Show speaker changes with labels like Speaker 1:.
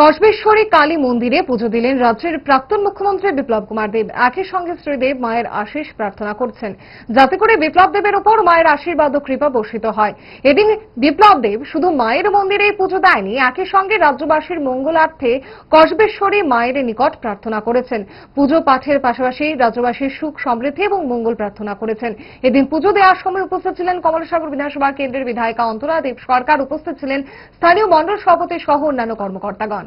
Speaker 1: কসবেশ্বরী কালী মন্দিরে পুজো দিলেন রাজ্যের প্রাক্তন মুখ্যমন্ত্রী বিপ্লব কুমার দেব। একই সঙ্গে শ্রীদেব মায়ের আশীষ প্রার্থনা করছেন। যাতে করে বিপ্লব দেবের ওপর মায়ের আশীর্বাদ ও কৃপা বর্ষিত হয়। এদিন বিপ্লব দেব শুধু মায়ের মন্দিরেই পুজো দেয়নি, একই সঙ্গে রাজ্যবাসীর মঙ্গলার্থে কসবেশ্বরী মায়ের নিকট প্রার্থনা করেছেন। পুজো পাঠের পাশাপাশি রাজ্যবাসীর সুখ, সমৃদ্ধি এবং মঙ্গল প্রার্থনা করেছেন। এদিন পুজো দেওয়ার সময় উপস্থিত ছিলেন কমলসাগর বিধানসভা কেন্দ্রের বিধায়িকা অন্তরা দেব। সরকার উপস্থিত ছিলেন স্থানীয় মণ্ডল সভাপতি সহ অন্যান্য কর্মকর্তাগণ।